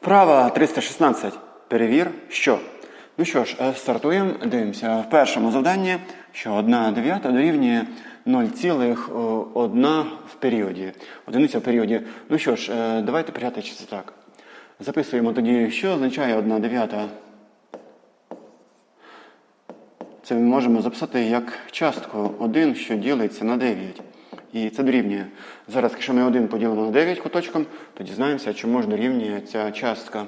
Вправа 316. Перевір, що. Ну що ж, е, стартуємо. Дивимося. В першому завданні, що 1 дев'ята дорівнює 0,1 в періоді. Одиниця в періоді. Ну що ж, е, давайте порядки це так. Записуємо тоді, що означає 1 дев'ята. Це ми можемо записати як частку 1, що ділиться на 9. І це дорівнює. Зараз, якщо ми 1 поділимо на 9 куточком, то дізнаємося, чому ж дорівнює ця частка.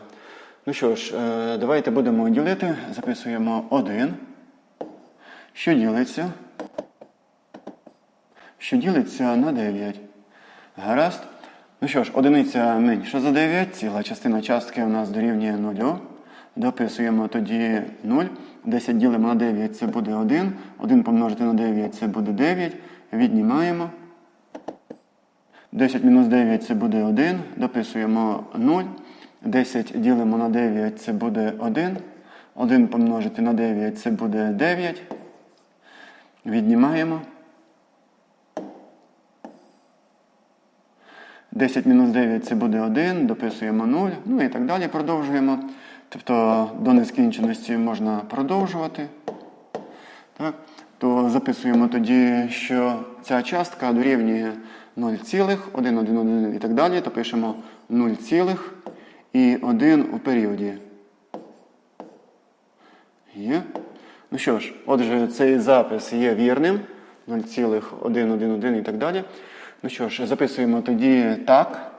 Ну що ж, е, давайте будемо ділити. Записуємо 1, що ділиться. Що ділиться на 9. Гаразд. Ну що ж, одиниця менша за 9, ціла частина частки у нас дорівнює 0. Дописуємо тоді 0. 10 ділимо на 9, це буде 1. 1 помножити на 9 це буде 9. Віднімаємо. 10 мінус 9 це буде 1. Дописуємо 0. 10 ділимо на 9 це буде 1. 1 помножити на 9 це буде 9. Віднімаємо. 10 мінус 9 це буде 1, дописуємо 0, ну і так далі продовжуємо. Тобто до нескінченості можна продовжувати. Так? То записуємо тоді, що ця частка дорівнює 0,111 і так далі, то пишемо 0, і 1 у періоді. Є. Ну що ж, отже, цей запис є вірним. 0,111 і так далі. Ну що ж, записуємо тоді так,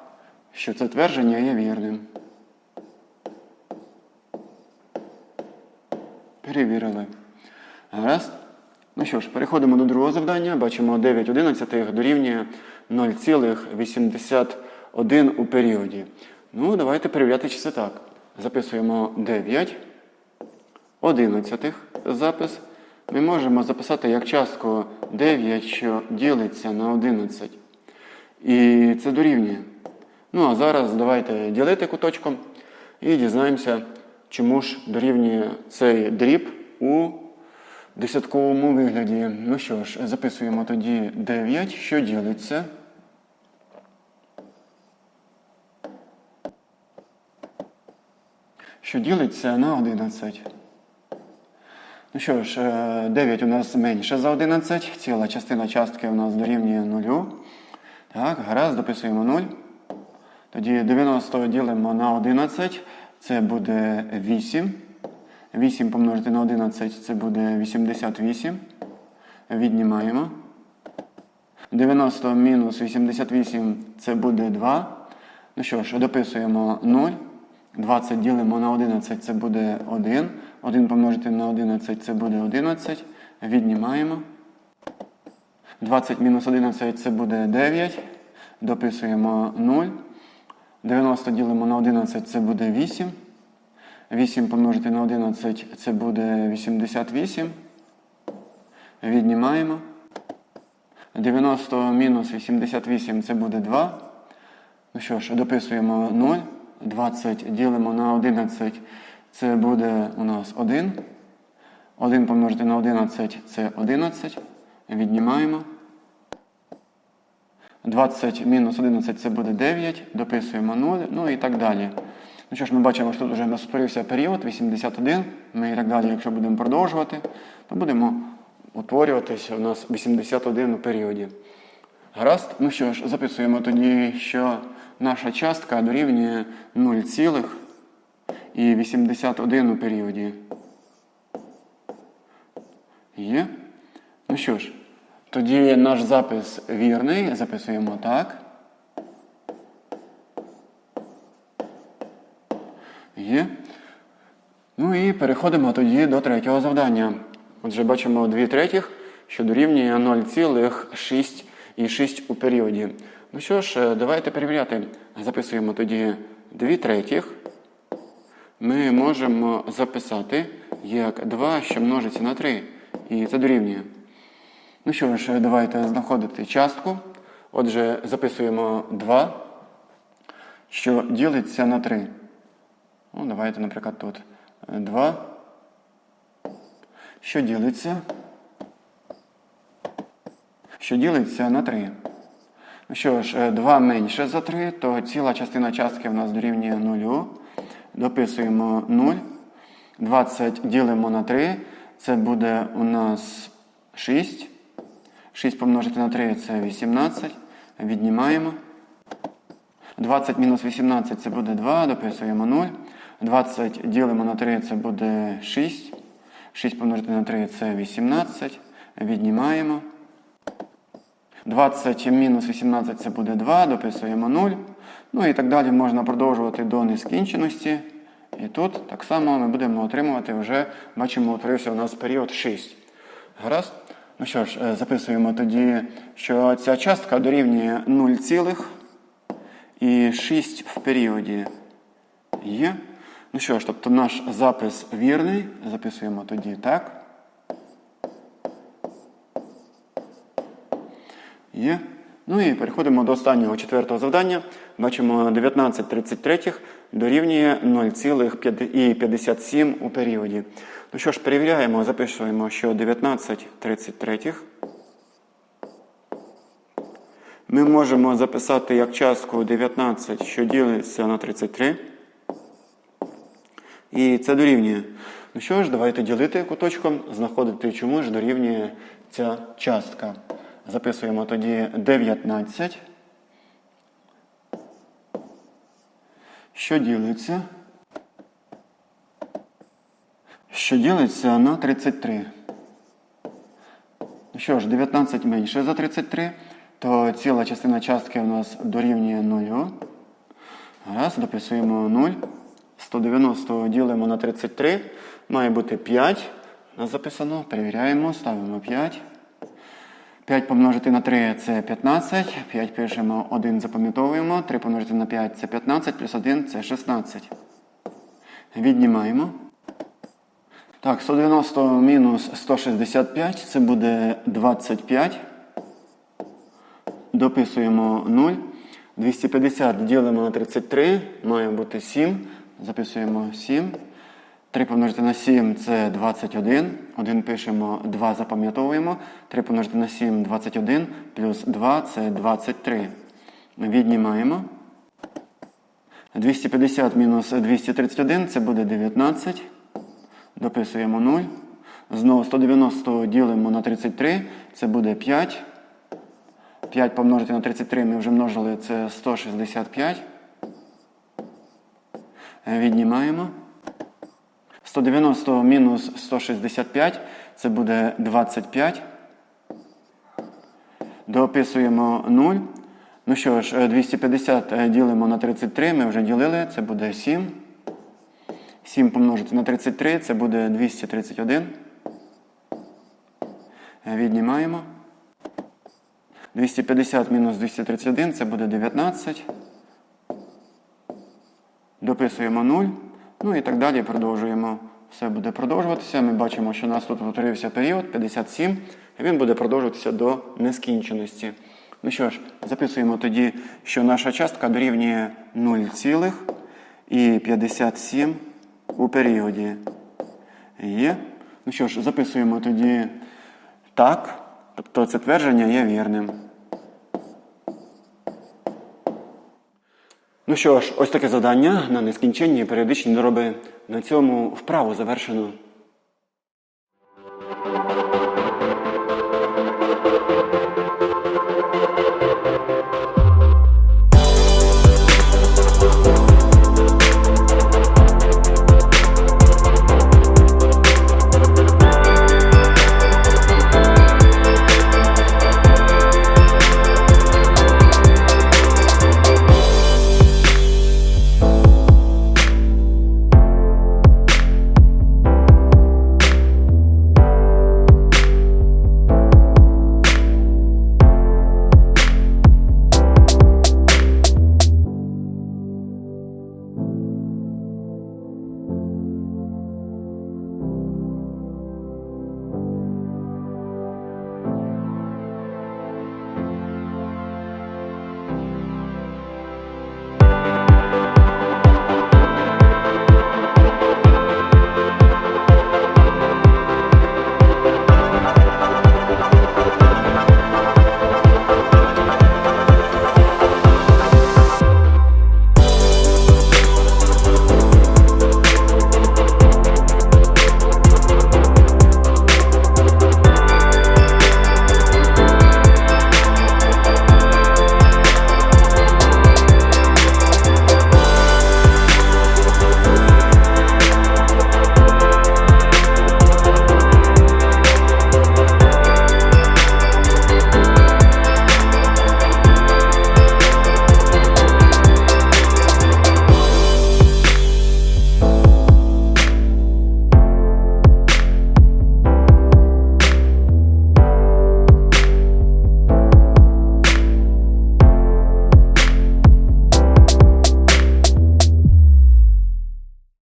що це твердження є вірним. Перевірили. Гаразд. Ну що ж, переходимо до другого завдання. Бачимо 9 одинадцятих дорівнює 0,81 у періоді. Ну, давайте перевіряти, чи це так. Записуємо 9 одинадцятих запис. Ми можемо записати як частку 9, що ділиться на 11. І це дорівнює. Ну, а зараз давайте ділити куточком і дізнаємося, чому ж дорівнює цей дріб у десятковому вигляді. Ну що ж, записуємо тоді 9, що ділиться. Що ділиться на 11. Ну що ж, е, 9 у нас менше за 11, ціла частина частки у нас дорівнює 0. Так, гаразд, дописуємо 0. Тоді 90 ділимо на 11, це буде 8. 8 помножити на 11 це буде 88. Віднімаємо. 90 мінус 88 це буде 2. Ну що ж, дописуємо 0. 20 ділимо на 11 це буде 1. 1 помножити на 11 це буде 11. Віднімаємо. 20 мінус 11 це буде 9. Дописуємо 0. 90 ділимо на 11 це буде 8. 8 помножити на 11 це буде 88. Віднімаємо. 90 мінус 88 це буде 2. Ну що ж, дописуємо 0. 20 ділимо на 11, це буде у нас 1. 1 помножити на 11 це 11. Віднімаємо. 20 мінус 11 це буде 9. Дописуємо 0. Ну і так далі. Ну що ж, ми бачимо, що тут вже наступився період 81. Ми і так далі, якщо будемо продовжувати, то будемо утворюватися у нас 81 у періоді. Гаразд? Ну що ж, записуємо тоді, що наша частка дорівнює 0,81 у періоді. Є? Ну що ж, тоді наш запис вірний. Записуємо так. Є. Ну і переходимо тоді до третього завдання. Отже, бачимо 2 третіх, що дорівнює 0,6 у періоді. Ну що ж, е, давайте перевіряти. Записуємо тоді 2 третіх. Ми можемо записати як 2, що множиться на 3. І це дорівнює. Ну що ж, давайте знаходити частку. Отже, записуємо 2, що ділиться на 3. Ну, давайте, наприклад, тут 2. Що ділиться? Що ділиться на 3. Ну що ж, 2 менше за 3, то ціла частина частки в нас дорівнює 0. дописуємо 0. 20 ділимо на 3, це буде у нас 6. 6 помножити на 3 це 18. Віднімаємо. 20 мінус 18 це буде 2, дописуємо 0. 20 ділимо на 3 це буде 6. 6 помножити на 3 це 18. Віднімаємо. 20 мінус 18 це буде 2, дописуємо 0. Ну і так далі можна продовжувати до нескінченості. І тут так само ми будемо отримувати вже, бачимо, утворився у нас період 6. Гаразд? Ну що ж, е, записуємо тоді, що ця частка дорівнює 0, цілих і 6 в періоді є. Ну що ж, тобто наш запис вірний. Записуємо тоді так. Є. Ну і переходимо до останнього четвертого завдання. Бачимо 19,33 дорівнює 0,57 у періоді. Ну що ж, перевіряємо, записуємо, що 19,33 ми можемо записати як частку 19, що ділиться на 33. І це дорівнює. Ну що ж, давайте ділити куточком, знаходити, чому ж дорівнює ця частка. Записуємо тоді 19. Що ділиться? Що ділиться на 33. Ну що ж, 19 менше за 33, то ціла частина частки у нас дорівнює 0. Раз, дописуємо 0. 190 ділимо на 33. Має бути 5. У нас записано. Перевіряємо, ставимо 5. 5 помножити на 3 це 15. 5 пишемо, 1 запам'ятовуємо. 3 помножити на 5 це 15, плюс 1 це 16. Віднімаємо. Так, 190 мінус 165 це буде 25. Дописуємо 0. 250 ділимо на 33, має бути 7. Записуємо 7. 3 помножити на 7 це 21. 1 пишемо, 2 запам'ятовуємо. 3 помножити на 7 21, плюс 2 це 23. Віднімаємо. 250 мінус 231 це буде 19. Дописуємо 0. Знову 190 ділимо на 33, це буде 5. 5 помножити на 33 ми вже множили, це 165. Віднімаємо. 190 мінус 165 це буде 25. Дописуємо 0. Ну що ж, 250 ділимо на 33, ми вже ділили, це буде 7. 7 помножити на 33, це буде 231. Віднімаємо. 250 мінус 231 це буде 19. Дописуємо 0. Ну і так далі продовжуємо. Все буде продовжуватися. Ми бачимо, що у нас тут утворився період 57, і він буде продовжуватися до нескінченості. Ну що ж, записуємо тоді, що наша частка дорівнює 0,57 у періоді. Є. Ну що ж, записуємо тоді так. Тобто це твердження є вірним. Ну що ж, ось таке завдання на нескінченні періодичні дороби. На цьому вправу завершено.